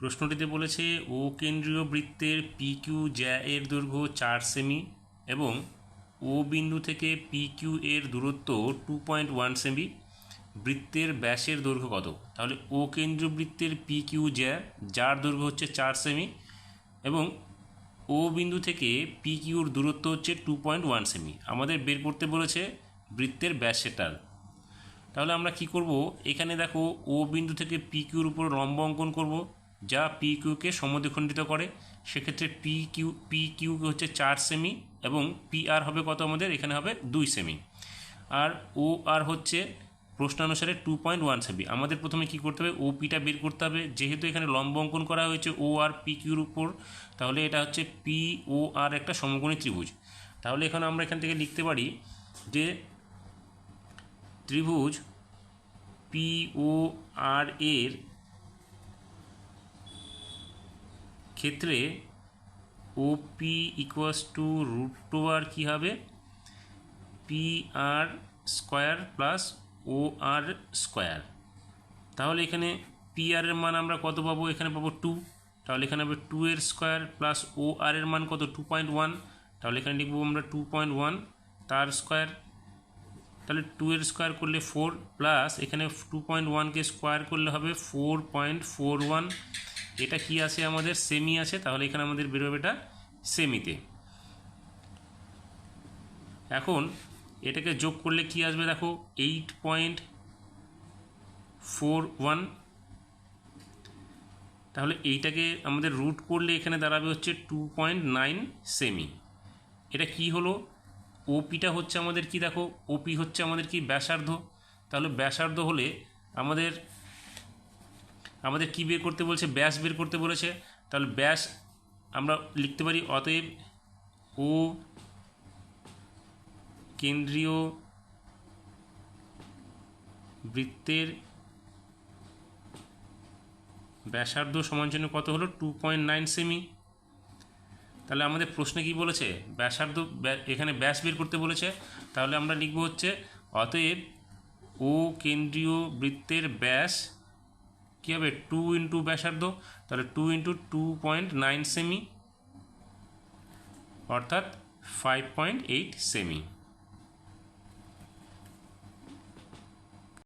প্রশ্নটিতে বলেছে, ও কেন্দ্রীয় বৃত্তের পি কিউ জ্যা এর দৈর্ঘ্য চার সেমি এবং ও বিন্দু থেকে পি কিউ এর দূরত্ব টু পয়েন্ট ওয়ান সেমি। বৃত্তের ব্যাসের দৈর্ঘ্য কত? তাহলে ও কেন্দ্রীয় বৃত্তের পি কিউ জ্যা যার দৈর্ঘ্য হচ্ছে চার সেমি এবং ও বিন্দু থেকে পি কিউর দূরত্ব হচ্ছে টু পয়েন্ট ওয়ান সেমি। আমাদের বের করতে বলেছে বৃত্তের ব্যাসেটার তাহলে আমরা কি করব? এখানে দেখো, ও বিন্দু থেকে পি কিউর উপর লম্ব অঙ্কন করব। যা পি কিউকে সমদ্বিখণ্ডিত করে, সেক্ষেত্রে পি কিউ পি কিউ হচ্ছে চার সেমি এবং পি আর হবে কত আমাদের? এখানে হবে দুই সেমি আর ও আর হচ্ছে প্রশ্নানুসারে টু পয়েন্ট ওয়ান সেমি আমাদের প্রথমে কী করতে হবে? ও পিটা বের করতে হবে। যেহেতু এখানে লম্ব অঙ্কন করা হয়েছে ও আর পি কিউর উপর, তাহলে এটা হচ্ছে পি ও আর একটা সমকোণী ত্রিভুজ। তাহলে এখানে আমরা এখান থেকে লিখতে পারি যে ত্রিভুজ পি ও আর এর ক্ষেত্রে O P equals two root two R কী হবে? P R square plus O R square তাহলে এখানে পি আর এর মান আমরা কত পাবো? এখানে পাবো টু তাহলে এখানে হবে টু এর স্কোয়ার প্লাস ও আর এর মান কত? টু পয়েন্ট ওয়ান তাহলে এখানে লিখব আমরা টু পয়েন্ট ওয়ান তার স্কোয়ার তাহলে টু এর স্কোয়ার করলে ফোর প্লাস এখানে টু পয়েন্ট ওয়ানকে স্কোয়ার করলে হবে ফোর পয়েন্ট ফোর ওয়ান এটা কি আছে আমাদের? সেমি আছে, তাহলে এখানে আমাদের বেরোবে এটা সেমিতে। এখন এটাকে যোগ করলে কি আসবে দেখো? Eight point four one. তাহলে এইটাকে আমাদের রুট করলে এখানে দাঁড়াবে হচ্ছে টু পয়েন্ট নাইন সেমি। এটা কি হলো? ওপিটা হচ্ছে আমাদের কি দেখো? ওপি হচ্ছে আমাদের কি ব্যাসার্ধ। তাহলে ব্যাসার্ধ হলে আমাদের আমাদের কি বের করতে বলছে? ব্যাস বের করতে বলেছে। তাহলে ব্যাস আমরা লিখতে পারি অতএব ও কেন্দ্রীয় বৃত্তের ব্যাসার্ধ সমাঞ্চনে কত হলো? টু পয়েন্ট নাইন সেমি তাহলে আমাদের প্রশ্নে কি বলেছে? ব্যাসার্ধ ব্যা- এখানে ব্যাস বের করতে বলেছে। তাহলে আমরা লিখব হচ্ছে, অতএব ও কেন্দ্রীয় বৃত্তের ব্যাস কী হবে? টু ইন্টু ব্যাসার্ধ, তাহলে two into two point nine semi অর্থাৎ ফাইভ পয়েন্ট এইট সেমি